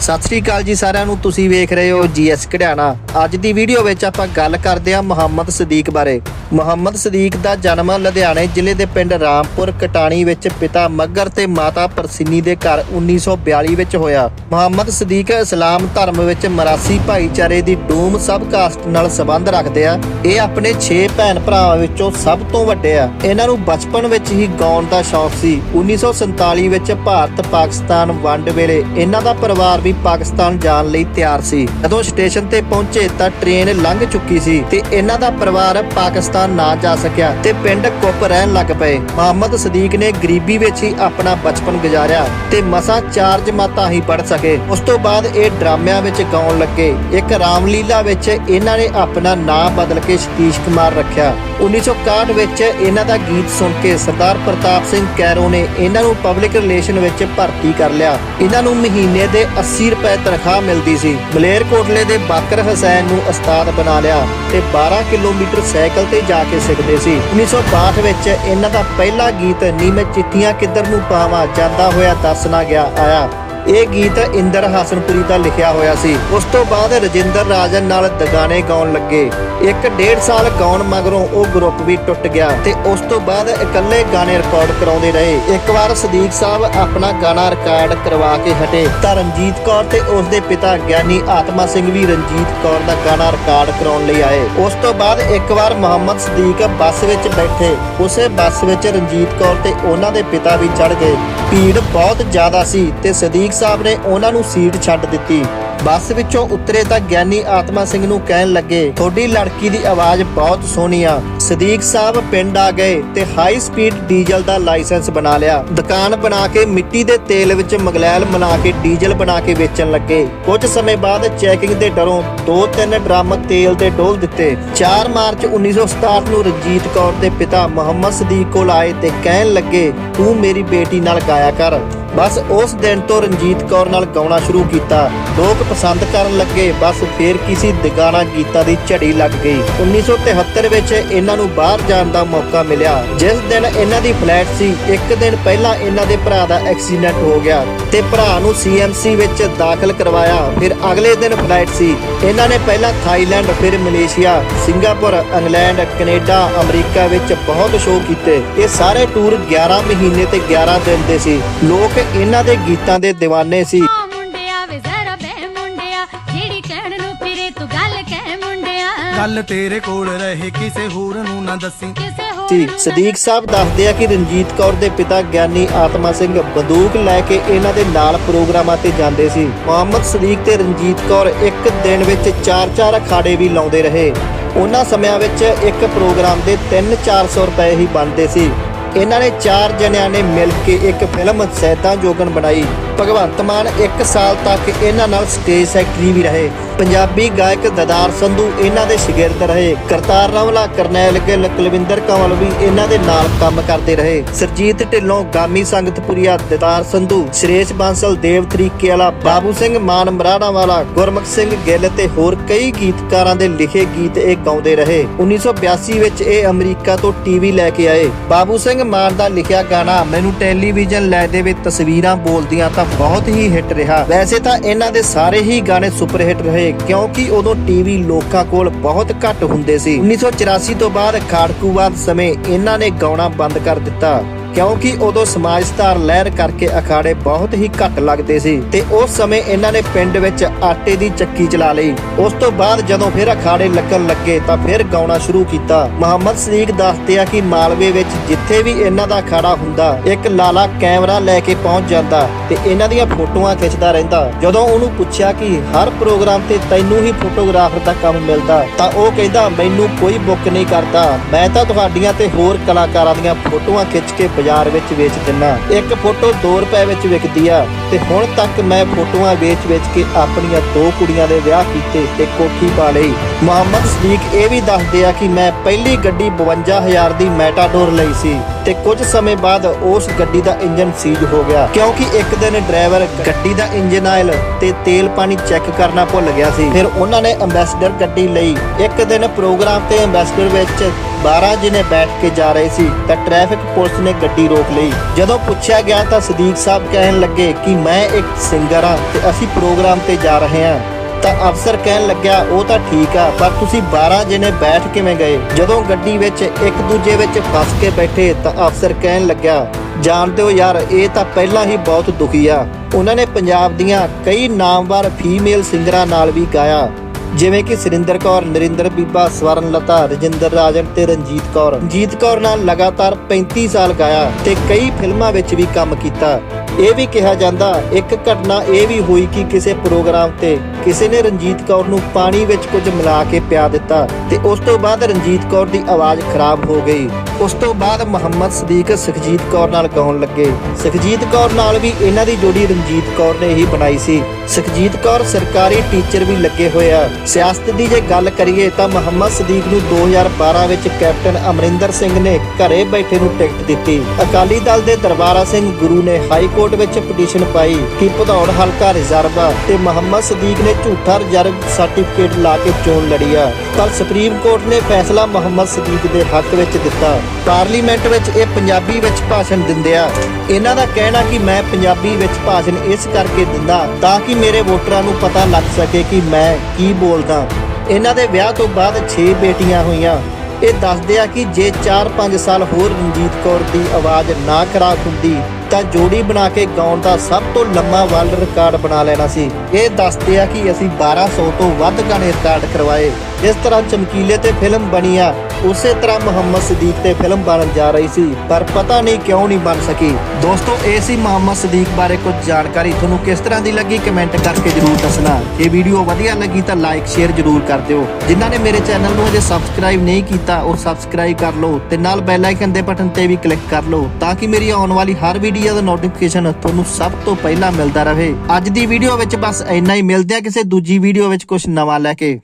ਸਤਿ ਸ੍ਰੀ ਅਕਾਲ ਜੀ ਸਾਰਿਆਂ ਨੂੰ, ਤੁਸੀਂ ਵੇਖ ਰਹੇ ਹੋ ਜੀਐਸ ਘੜਿਆਣਾ। ਅੱਜ ਦੀ ਵੀਡੀਓ ਵਿੱਚ ਆਪਾਂ ਗੱਲ ਕਰਦੇ ਹਾਂ ਮੁਹੰਮਦ ਸਦੀਕ ਬਾਰੇ। ਮੁਹੰਮਦ ਸਦੀਕ ਦਾ ਜਨਮ ਲੁਧਿਆਣੇ ਜ਼ਿਲ੍ਹੇ ਦੇ ਪਿੰਡ ਰਾਮਪੁਰ, ਕਟਾਣੀ ਵਿੱਚ ਪਿਤਾ ਮੱਗਰ ਤੇ ਮਾਤਾ ਪਰਸੀਨੀ ਦੇ ਘਰ 1942 ਵਿੱਚ ਹੋਇਆ। ਮੁਹੰਮਦ ਸਦੀਕ ਇਸਲਾਮ ਧਰਮ ਵਿੱਚ ਮਰਾਸੀ ਭਾਈਚਾਰੇ ਦੀ ਡੂਮ ਸਬ ਕਾਸਟ ਨਾਲ ਸੰਬੰਧ ਰੱਖਦੇ ਆ। ਇਹ ਆਪਣੇ 6 ਭੈਣ ਭਰਾਵਾਂ ਵਿੱਚੋਂ ਸਭ ਤੋਂ ਵੱਡੇ ਆ। ਇਹਨਾਂ ਨੂੰ ਬਚਪਨ ਵਿੱਚ ਹੀ ਗਾਉਣ ਦਾ ਸ਼ੌਕ ਸੀ। 1947 ਵਿੱਚ ਭਾਰਤ ਪਾਕਿਸਤਾਨ ਵੰਡ ਵੇਲੇ ਇਹਨਾਂ ਦਾ ਪਰਿਵਾਰ ਵੀ ਪਾਕਿਸਤਾਨ ਜਾਣ ਲਈ ਤਿਆਰ ਸੀ। ਜਦੋਂ ਸਟੇਸ਼ਨ ਤੇ ਪਹੁੰਚੇ ਤਾਂ ਟ੍ਰੇਨ ਲੰਘ ਚੁੱਕੀ ਸੀ ਤੇ ਇਹਨਾਂ ਦਾ ਪਰਿਵਾਰ ਪਾਕਿਸਤਾਨ ਨਾ ਜਾ ਸਕਿਆ ਤੇ ਪਿੰਡ ਕੁੱਪ ਰਹਿਣ ਲੱਗ ਪਏ। ਮੁਹੰਮਦ ਸਦੀਕ ਨੇ ਗਰੀਬੀ ਵਿੱਚ ਹੀ ਆਪਣਾ ਬਚਪਨ ਗੁਜ਼ਾਰਿਆ ਤੇ ਮਸਾਂ ਚਾਰ ਜਮਾਤਾਂ ਹੀ ਪੜ੍ਹ ਸਕੇ। ਉਸ ਤੋਂ ਬਾਅਦ ਇਹ ਡਰਾਮਿਆਂ ਵਿੱਚ ਗਾਉਣ ਲੱਗੇ। ਇੱਕ ਰਾਮਲੀਲਾ ਵਿੱਚ ਇਹਨਾਂ ਨੇ ਆਪਣਾ ਨਾਂ ਬਦਲ ਕੇ ਸਤੀਸ਼ ਕੁਮਾਰ ਰੱਖਿਆ। 1961 ਵਿੱਚ ਇਹਨਾਂ ਦਾ ਗੀਤ ਸੁਣ ਕੇ ਸਰਦਾਰ ਪ੍ਰਤਾਪ ਸਿੰਘ ਕੈਰੋ ਨੇ ਇਹਨਾਂ ਨੂੰ ਪਬਲਿਕ ਰਿਲੇਸ਼ਨ ਵਿੱਚ ਭਰਤੀ ਕਰ ਲਿਆ। ਇਹਨਾਂ ਨੂੰ ਮਹੀਨੇ ਦੇ 80 ਰੁਪਏ ਤਨਖਾਹ ਮਿਲਦੀ ਸੀ। ਮਲੇਰਕੋਟਲੇ ਦੇ ਬਾਕਰ ਹਸੈਨ ਨੂੰ ਉਸਤਾਦ ਬਣਾ ਲਿਆ ਤੇ 12 ਕਿਲੋਮੀਟਰ ਸਾਈਕਲ ਤੇ ਜਾ ਕੇ ਸਿੱਖਦੇ ਸੀ। 1962 ਵਿੱਚ ਇਹਨਾਂ ਦਾ ਪਹਿਲਾ ਗੀਤ ਨੀ ਚਿੱਠੀਆਂ ਕਿੱਧਰ ਨੂੰ ਪਾਵਾਂ ਜਾਂਦਾ ਹੋਇਆ ਦੱਸਣਾ ਗਿਆ ਆਇਆ। ਇਹ ਗੀਤ ਇੰਦਰ ਹਸਨਪੁਰੀ ਦਾ ਲਿਖਿਆ ਹੋਇਆ ਸੀ। ਉਸ ਤੋਂ ਬਾਅਦ ਰਜਿੰਦਰ ਰਾਜਨ ਨਾਲ ਦਗਾਨੇ ਗਾਉਣ ਲੱਗੇ। ਇੱਕ ਡੇਢ ਸਾਲ ਗਾਉਣ ਮਗਰੋਂ ਉਹ ਗਰੁੱਪ ਵੀ ਟੁੱਟ ਗਿਆ ਤੇ ਉਸ ਤੋਂ ਬਾਅਦ ਇਕੱਲੇ ਗਾਣੇ ਰਿਕਾਰਡ ਕਰਾਉਂਦੇ ਰਹੇ। ਇੱਕ ਵਾਰ ਸਦੀਕ ਸਾਹਿਬ ਆਪਣਾ ਗਾਣਾ ਰਿਕਾਰਡ ਕਰਵਾ ਕੇ ਹਟੇ ਤਾਂ ਰਣਜੀਤ ਕੌਰ ਤੇ ਉਸ ਦੇ ਪਿਤਾ ਗਿਆਨੀ ਆਤਮਾ ਸਿੰਘ ਵੀ ਰਣਜੀਤ ਕੌਰ ਦਾ ਗਾਣਾ ਰਿਕਾਰਡ ਕਰਾਉਣ ਲਈ ਆਏ। ਉਸ ਤੋਂ ਬਾਅਦ ਇੱਕ ਵਾਰ ਮੁਹੰਮਦ ਸਦੀਕ ਬੱਸ ਵਿੱਚ ਬੈਠੇ। ਉਸੇ ਬੱਸ ਵਿੱਚ ਰਣਜੀਤ ਕੌਰ ਤੇ ਉਹਨਾਂ ਦੇ ਪਿਤਾ ਵੀ ਚੜ ਗਏ। ਭੀੜ ਬਹੁਤ ਜ਼ਿਆਦਾ ਸੀ ਤੇ ਸਦੀਕ ਸਾਹਿਬ ਨੇ ਉਹਨਾਂ ਨੂੰ ਸੀਟ ਛੱਡ ਦਿੱਤੀ। ਬੱਸ ਵਿੱਚੋਂ ਉਤਰੇ ਤਾਂ ਗਿਆਨੀ ਆਤਮਾ ਸਿੰਘ ਨੂੰ ਕਹਿਣ ਲੱਗੇ, ਤੁਹਾਡੀ ਲੜਕੀ ਦੀ ਆਵਾਜ਼ ਬਹੁਤ ਸੋਹਣੀ ਆ। ਸਦੀਕ ਸਾਹਿਬ ਪਿੰਡ ਆ ਗਏ ਤੇ ਹਾਈ ਸਪੀਡ ਡੀਜ਼ਲ ਦਾ ਲਾਇਸੈਂਸ ਬਣਾ ਲਿਆ। ਦੁਕਾਨ ਬਣਾ ਕੇ ਮਿੱਟੀ ਦੇ ਤੇਲ ਵਿੱਚ ਮਗਲੈਲ ਬਣਾ ਕੇ ਡੀਜ਼ਲ ਬਣਾ ਕੇ ਵੇਚਣ ਲੱਗੇ। ਕੁਝ ਸਮੇਂ ਬਾਅਦ ਚੈਕਿੰਗ ਦੇ ਡਰੋਂ ਦੋ ਤਿੰਨ ਡਰਮ ਤੇਲ ਦੇ ਡੋਲ ਦਿੱਤੇ। 4 ਮਾਰਚ 1967 ਨੂੰ ਰਣਜੀਤ ਕੌਰ ਦੇ ਪਿਤਾ ਮੁਹੰਮਦ ਸਦੀਕ ਕੋਲ ਆਏ ਤੇ ਕਹਿਣ ਲੱਗੇ, ਤੂੰ ਮੇਰੀ ਬੇਟੀ ਨਾਲ ਗਾਇਆ ਕਰ। ਬਸ ਉਸ ਦਿਨ ਤੋਂ ਰਣਜੀਤ ਕੌਰ ਨਾਲ ਗਾਉਣਾ ਸ਼ੁਰੂ ਕੀਤਾ। ਲੋਕ ਪਸੰਦ ਕਰਨ ਲੱਗੇ, ਬਸ ਫੇਰ ਕਿਸੇ ਦਿਗਾਣਾ ਗੀਤਾਂ ਦੀ ਝੜੀ ਲੱਗ ਗਈ। 1973 ਵਿੱਚ ਇਹਨਾਂ ਨੂੰ ਬਾਹਰ ਜਾਣ ਦਾ ਮੌਕਾ ਮਿਲਿਆ। ਜਿਸ ਦਿਨ ਇਹਨਾਂ ਦੀ ਫਲੈਟ ਸੀ, ਇੱਕ ਦਿਨ ਪਹਿਲਾਂ ਇਹਨਾਂ ਦੇ ਭਰਾ ਦਾ ਐਕਸੀਡੈਂਟ ਹੋ ਗਿਆ ਤੇ ਭਰਾ ਨੂੰ ਸੀਐਮਸੀ ਵਿੱਚ ਦਾਖਲ ਕਰਵਾਇਆ। ਫਿਰ ਅਗਲੇ ਦਿਨ ਫਲਾਈਟ ਸੀ। ਇਹਨਾਂ ਨੇ ਪਹਿਲਾਂ ਥਾਈਲੈਂਡ, ਫਿਰ Malaysia, Singapore, England, Canada, America ਵਿੱਚ ਬਹੁਤ ਸ਼ੋਅ ਕੀਤੇ। ਇਹ ਸਾਰੇ ਟੂਰ 11 ਮਹੀਨੇ ਤੇ 11 ਦਿਨ ਦੇ ਸੀ। ਲੋਕ ਇਹਨਾਂ ਦੇ ਗੀਤਾਂ ਦੇ ਦੀਵਾਨੇ ਸੀ। ਮੁੰਡਿਆ ਵੇ ਜ਼ਰਾ ਬਹਿ ਮੁੰਡਿਆ ਜਿਹੜੀ ਕਹਿਣ ਨੂੰ ਫਿਰੇ ਤੂੰ ਗੱਲ ਕਹਿ ਮੁੰਡਿਆ। ਗੱਲ ਤੇਰੇ ਕੋਲ ਰਹੇ ਕਿਸੇ ਹੋਰ ਨੂੰ ਨਾ ਦੱਸੀ। ਕਿਸੇ ਹੋਰ ਸੀ ਸਦੀਕ ਸਾਹਿਬ ਦੱਸਦੇ ਆ ਕਿ ਰਣਜੀਤ ਕੌਰ ਦੇ ਪਿਤਾ ਗਿਆਨੀ ਆਤਮਾ ਸਿੰਘ ਬੰਦੂਕ ਲੈ ਕੇ ਇਹਨਾਂ ਦੇ ਨਾਲ ਪ੍ਰੋਗਰਾਮਾਂ ਤੇ ਜਾਂਦੇ ਸੀ। ਮੁਹੰਮਦ ਸਦੀਕ ਤੇ ਰਣਜੀਤ ਕੌਰ ਇੱਕ ਦਿਨ ਵਿੱਚ 4-4 ਅਖਾੜੇ ਵੀ ਲਾਉਂਦੇ ਰਹੇ। ਉਹਨਾਂ ਸਮਿਆਂ ਵਿੱਚ ਇੱਕ ਪ੍ਰੋਗਰਾਮ ਦੇ 3-400 ਰੁਪਏ ਹੀ ਬਣਦੇ ਸੀ। ਇਹਨਾਂ ਨੇ ਚਾਰ ਜਣਿਆਂ ਨੇ ਮਿਲ ਕੇ ਇੱਕ ਫਿਲਮ ਸੈਦਾ ਜੋਗਨ ਬਣਾਈ। ਭਗਵੰਤ ਮਾਨ 1 ਸਾਲ ਤੱਕ ਇਹਨਾਂ ਨਾਲ ਸਟੇਜ ਸੈਕਟਰੀ ਵੀ ਰਹੇ। ਪੰਜਾਬੀ ਗਾਇਕ ਦਦਾਰ ਸੰਧੂ ਇਹਨਾਂ ਦੇ ਸ਼ਾਗਿਰਦ ਰਹੇ। ਕਰਤਾਰ ਰਵਲਾ, ਕਰਨੈਲ ਗਿੱਲ, ਕੁਲਵਿੰਦਰ ਕੰਵਲ ਵੀ ਇਹਨਾਂ ਦੇ ਨਾਲ ਕੰਮ ਕਰਦੇ ਰਹੇ। ਸਰਜੀਤ ਢਿੱਲੋਂ, ਗਾਮੀ ਸੰਗਤਪੁਰੀਆ, ਦਦਾਰ ਸੰਧੂ, ਸ਼੍ਰੇਸ਼ ਬਾਂਸਲ ਦੇਵ ਤਰੀਕੇ ਵਾਲਾ ਬਾਬੂ ਸਿੰਘ ਮਾਨ ਮਰਾੜਾ ਵਾਲਾ ਗੁਰਮੁਖ ਸਿੰਘ ਗਿੱਲ ਤੇ ਹੋਰ ਕਈ ਗੀਤਕਾਰਾਂ ਦੇ ਲਿਖੇ ਗੀਤ ਇਹ ਗਾਉਂਦੇ ਰਹੇ। 1982 ਵਿੱਚ ਇਹ ਅਮਰੀਕਾ ਤੋਂ ਟੀਵੀ ਲੈ ਕੇ ਆਏ। ਬਾਬੂ ਸਿੰਘ ਮਾਨ ਦਾ ਲਿਖਿਆ ਗਾਣਾ, ਮੈਨੂੰ ਟੈਲੀਵਿਜ਼ਨ ਲੈ ਦੇਵੇ ਤਸਵੀਰਾਂ ਬੋਲਦੀਆਂ ਤਾਂ ਬਹੁਤ ਹੀ ਹਿੱਟ ਰਿਹਾ। ਵੈਸੇ ਤਾਂ ਇਹਨਾਂ ਦੇ ਸਾਰੇ ਹੀ ਗਾਣੇ ਸੁਪਰ ਹਿੱਟ ਰਹੇ, ਕਿਉਂਕਿ ਉਦੋਂ ਟੀਵੀ ਲੋਕਾਂ ਕੋਲ ਬਹੁਤ ਘੱਟ ਹੁੰਦੇ ਸੀ। 1984 ਤੋਂ ਬਾਅਦ ਖਾੜਕੂਵਾਦ ਸਮੇਂ ਇਹਨਾਂ ਨੇ ਗਾਉਣਾ ਬੰਦ ਕਰ ਦਿੱਤਾ। ਕਿਉਂਕਿ ਉਦੋਂ ਸਮਾਜ ਸੁਧਾਰ ਲਹਿਰ ਕਰਕੇ ਅਖਾੜੇ ਬਹੁਤ ਹੀ ਘੱਟ ਲੱਗਦੇ ਸੀ ਤੇ ਉਸ ਸਮੇਂ ਇਹਨਾਂ ਨੇ ਪਿੰਡ ਵਿੱਚ ਆਟੇ ਦੀ ਚੱਕੀ ਚਲਾ ਲਈ। ਉਸ ਤੋਂ ਬਾਅਦ ਜਦੋਂ ਫਿਰ ਅਖਾੜੇ ਲੱਗਣ ਲੱਗੇ ਤਾਂ ਫਿਰ ਗਾਉਣਾ ਸ਼ੁਰੂ ਕੀਤਾ। ਮੁਹੰਮਦ ਸਦੀਕ ਦੱਸਦੇ ਆ ਕਿ ਮਾਲਵੇ ਵਿੱਚ ਜਿੱਥੇ ਵੀ ਇਹਨਾਂ ਦਾ ਅਖਾੜਾ ਹੁੰਦਾ, ਇੱਕ ਲਾਲਾ ਕੈਮਰਾ ਲੈ ਕੇ ਪਹੁੰਚ ਜਾਂਦਾ ਤੇ ਇਹਨਾਂ ਦੀਆਂ ਫੋਟੋਆਂ ਖਿੱਚਦਾ ਰਹਿੰਦਾ। ਜਦੋਂ ਉਹਨੂੰ ਪੁੱਛਿਆ ਕਿ ਹਰ ਪ੍ਰੋਗਰਾਮ ਤੇ ਤੈਨੂੰ ਹੀ ਫੋਟੋਗ੍ਰਾਫਰ ਦਾ ਕੰਮ ਮਿਲਦਾ, ਤਾਂ ਉਹ ਕਹਿੰਦਾ, ਮੈਨੂੰ ਕੋਈ ਬੁੱਕ ਨਹੀਂ ਕਰਦਾ। ਮੈਂ ਤਾਂ ਤੁਹਾਡੀਆਂ ਤੇ ਹੋਰ ਕਲਾਕਾਰਾਂ ਦੀਆਂ ਫੋਟੋਆਂ ਖਿੱਚ ਕੇ ਬਾਜ਼ਾਰ ਵਿੱਚ ਵੇਚ ਦਿੰਨਾ ਇੱਕ ਫੋਟੋ 2 ਰੁਪਏ ਵਿੱਚ ਵਿਕਦੀ ਆ ਤੇ ਹੁਣ ਤੱਕ ਮੈਂ ਫੋਟੋਆਂ ਵੇਚ-ਵੇਚ ਕੇ ਆਪਣੀਆਂ ਦੋ ਕੁੜੀਆਂ ਦੇ ਵਿਆਹ ਕੀਤੇ ਤੇ ਕੋਠੀ ਪਾ ਲਈ। ਮੁਹੰਮਦ ਸਦੀਕ ਇਹ ਵੀ ਦੱਸਦੇ ਆ ਕਿ ਮੈਂ ਪਹਿਲੀ ਗੱਡੀ 52000 ਦੀ ਮੈਟਾਡੋਰ ਲਈ ਸੀ। ਤੇ ਕੁਝ ਸਮੇਂ ਬਾਅਦ ਉਸ ਗੱਡੀ ਦਾ ਇੰਜਨ ਸੀਜ ਹੋ ਗਿਆ। ਕਿਉਂਕਿ ਇੱਕ ਦਿਨ ਡਰਾਈਵਰ ਗੱਡੀ ਦਾ ਇੰਜਨ ਆਇਲ ਤੇ ਤੇਲ ਪਾਣੀ ਚੈੱਕ ਕਰਨਾ ਭੁੱਲ ਗਿਆ ਸੀ। ਫਿਰ ਉਹਨਾਂ ਨੇ ਅੰਬੈਸਡਰ ਗੱਡੀ ਲਈ। ਇੱਕ ਦਿਨ ਪ੍ਰੋਗਰਾਮ ਤੇ ਅੰਬੈਸਡਰ ਵਿੱਚ 12 ਜਣੇ ਬੈਠ ਕੇ ਜਾ ਰਹੇ ਸੀ, ਤਾਂ ਟ੍ਰੈਫਿਕ ਪੁਲਿਸ ਨੇ ਗੱਡੀ ਰੋਕ ਲਈ। ਜਦੋਂ ਪੁੱਛਿਆ ਗਿਆ ਤਾਂ ਸਦੀਕ ਸਾਹਿਬ ਕਹਿਣ ਲੱਗੇ ਕਿ ਮੈਂ ਇੱਕ ਸਿੰਗਰ ਹਾਂ ਤੇ ਅਸੀਂ ਪ੍ਰੋਗਰਾਮ ਤੇ ਜਾ ਰਹੇ ਹਾਂ। ਤਾਂ ਅਫਸਰ ਕਹਿਣ ਲੱਗਿਆ, ਉਹ ਤਾਂ ਠੀਕ ਆ, ਪਰ ਤੁਸੀਂ 12 ਜਣੇ ਬੈਠ ਕਿਵੇਂ ਗਏ? ਜਦੋਂ ਗੱਡੀ ਵਿੱਚ ਇੱਕ ਦੂਜੇ ਵਿੱਚ ਫਸ ਕੇ ਬੈਠੇ ਤਾਂ ਅਫਸਰ ਕਹਿਣ ਲੱਗਿਆ, ਜਾਣਦੇ ਹੋ ਯਾਰ, ਇਹ ਤਾਂ ਪਹਿਲਾਂ ਹੀ ਬਹੁਤ ਦੁਖੀ ਆ। ਉਹਨਾਂ ਨੇ ਪੰਜਾਬ ਦੀਆਂ ਕਈ ਨਾਮਵਰ ਫੀਮੇਲ ਸਿੰਗਰਾਂ ਨਾਲ ਵੀ ਗਾਇਆ, ਜਿਵੇਂ ਕਿ ਸੁਰਿੰਦਰ ਕੌਰ, ਨਰਿੰਦਰ ਬੀਬਾ ਸਵਰਨ ਲਤਾ ਰਜਿੰਦਰ ਰਾਜਨ ਤੇ ਰਣਜੀਤ ਕੌਰ। ਰਣਜੀਤ ਕੌਰ ਨਾਲ ਲਗਾਤਾਰ 35 ਸਾਲ ਗਾਇਆ ਤੇ ਕਈ ਫਿਲਮਾਂ ਵਿੱਚ ਵੀ ਕੰਮ ਕੀਤਾ। ਇਹ ਵੀ ਕਿਹਾ ਜਾਂਦਾ, ਇੱਕ ਘਟਨਾ ਇਹ ਵੀ ਹੋਈ ਕਿ ਕਿਸੇ ਪ੍ਰੋਗਰਾਮ ਤੇ ਕਿਸੇ ਨੇ ਰਣਜੀਤ ਕੌਰ ਨੂੰ ਪਾਣੀ ਵਿੱਚ ਕੁਝ ਮਿਲਾ ਕੇ ਪਿਆ ਦਿੱਤਾ ਤੇ ਉਸ ਤੋਂ ਬਾਅਦ ਰਣਜੀਤ ਕੌਰ ਦੀ ਆਵਾਜ਼ ਖਰਾਬ ਹੋ ਗਈ। ਉਸ ਤੋਂ ਬਾਅਦ ਮੁਹੰਮਦ ਸਦੀਕ ਸੁਖਜੀਤ ਕੌਰ ਨਾਲ ਗਾਉਣ ਲੱਗੇ। ਸੁਖਜੀਤ ਕੌਰ ਨਾਲ ਵੀ ਇਹਨਾਂ ਦੀ ਜੋੜੀ ਰਣਜੀਤ ਕੌਰ ਨੇ ਹੀ ਬਣਾਈ ਸੀ। ਸੁਖਜੀਤ ਕੌਰ ਸਰਕਾਰੀ ਟੀਚਰ ਵੀ ਲੱਗੇ ਹੋਏ ਆ। ਸਿਆਸਤ ਦੀ ਜੇ ਗੱਲ ਕਰੀਏ ਤਾਂ ਮੁਹੰਮਦ ਸਦੀਕ ਨੂੰ 2012 ਵਿੱਚ ਕੈਪਟਨ ਅਮਰਿੰਦਰ ਸਿੰਘ ਨੇ ਘਰੇ ਬੈਠੇ ਨੂੰ ਟਿਕਟ ਦਿੱਤੀ। ਅਕਾਲੀ ਦਲ ਦੇ ਦਰਬਾਰਾ ਸਿੰਘ ਗੁਰੂ ਨੇ ਹਾਈ ਕੋਰਟ ਵਿੱਚ ਪਟੀਸ਼ਨ ਪਾਈ। ਕਿ ਭਦੌੜ ਹਲਕਾ ਰਿਜ਼ਰਵ ਤੇ ਮੁਹੰਮਦ ਸਦੀਕ ਨੇ ਝੂਠਾ ਰਿਜ਼ਰਵ ਸਰਟੀਫਿਕੇਟ ਲਾ ਕੇ ਚੋਣ ਲੜੀ ਆ ਪਰ ਸੁਪਰੀਮ ਕੋਰਟ ਨੇ ਫੈਸਲਾ ਮੁਹੰਮਦ ਸਦੀਕ ਦੇ ਹੱਕ ਵਿੱਚ ਦਿੱਤਾ। ਪਾਰਲੀਮੈਂਟ ਵਿੱਚ ਇਹ ਪੰਜਾਬੀ ਵਿੱਚ ਭਾਸ਼ਣ ਦਿੰਦੇ ਆ ਇਹਨਾਂ ਦਾ ਕਹਿਣਾ ਕਿ ਮੈਂ ਪੰਜਾਬੀ ਵਿੱਚ ਭਾਸ਼ਣ ਇਸ ਕਰਕੇ ਦਿੰਦਾ ਤਾਂ ਕਿ ਮੇਰੇ ਵੋਟਰਾਂ ਨੂੰ ਪਤਾ ਲੱਗ ਸਕੇ ਕਿ ਮੈਂ ਕੀ ਬੋਲਦਾ। ਇਹਨਾਂ ਦੇ ਵਿਆਹ ਤੋਂ ਬਾਅਦ 6 ਬੇਟੀਆਂ ਹੋਈਆਂ। ਇਹ ਦੱਸਦੇ ਆ ਕਿ ਜੇ 4-5 ਸਾਲ ਹੋਰ ਰਣਜੀਤ ਕੌਰ ਦੀ ਆਵਾਜ਼ ਨਾ ਖਰਾਬ ਹੁੰਦੀ ਤਾਂ ਜੋੜੀ ਬਣਾ ਕੇ ਗਾਉਣ ਦਾ ਸਭ ਤੋਂ ਲੰਮਾ ਵਰਲਡ ਰਿਕਾਰਡ ਬਣਾ ਲੈਣਾ ਸੀ। ਇਹ ਦੱਸਦੇ ਆ ਕਿ ਅਸੀਂ 1200 ਤੋਂ ਵੱਧ ਗਾਣੇ ਰਿਕਾਰਡ ਕਰਵਾਏ। ਜਿਸ ਤਰ੍ਹਾਂ ਚਮਕੀਲੇ ਤੇ ਫਿਲਮ ਬਣੀ ਆ ਉਸੇ ਤਰ੍ਹਾਂ ਮੁਹੰਮਦ ਸਦੀਕ ਤੇ ਫਿਲਮ ਬਣਨ ਜਾ ਰਹੀ ਸੀ, ਪਰ ਪਤਾ ਨਹੀਂ ਕਿਉਂ ਨਹੀਂ ਬਣ ਸਕੀ। ਦੋਸਤੋ, ਇਹ ਸੀ ਮੁਹੰਮਦ ਸਦੀਕ ਬਾਰੇ ਕੁਝ ਜਾਣਕਾਰੀ। ਤੁਹਾਨੂੰ ਕਿਸ ਤਰ੍ਹਾਂ ਦੀ ਲੱਗੀ ਕਮੈਂਟ ਕਰਕੇ ਜਰੂਰ ਦੱਸਣਾ। ਇਹ ਵੀਡੀਓ ਵਧੀਆ ਲੱਗੀ ਤਾਂ ਲਾਈਕ, ਸ਼ੇਅਰ ਜਰੂਰ ਕਰ ਦਿਓ। ਜਿਨ੍ਹਾਂ ਨੇ ਮੇਰੇ ਚੈਨਲ ਨੂੰ ਅਜੇ ਸਬਸਕ੍ਰਾਈਬ ਨਹੀਂ ਕੀਤਾ, ਉਹ ਸਬਸਕ੍ਰਾਈਬ ਕਰ ਲਓ ਤੇ ਨਾਲ ਬੈਲ ਆਈਕਨ ਦੇ ਬਟਨ ਤੇ ਵੀ ਕਲਿੱਕ ਕਰ ਲਓ, ਤਾਂ ਕਿ ਮੇਰੀ ਆਉਣ ਵਾਲੀ ਹਰ ਵੀਡੀਓ ਦਾ ਨੋਟੀਫਿਕੇਸ਼ਨ ਤੁਹਾਨੂੰ ਸਭ ਤੋਂ ਪਹਿਲਾਂ ਮਿਲਦਾ ਰਹੇ। ਅੱਜ ਦੀ ਵੀਡੀਓ ਵਿੱਚ ਬਸ ਇੰਨਾ ਹੀ। ਮਿਲਦੇ ਆ ਕਿਸੇ ਦੂਜੀ ਵੀਡੀਓ ਵਿੱਚ ਕੁਝ ਨਵਾਂ ਲੈ ਕੇ।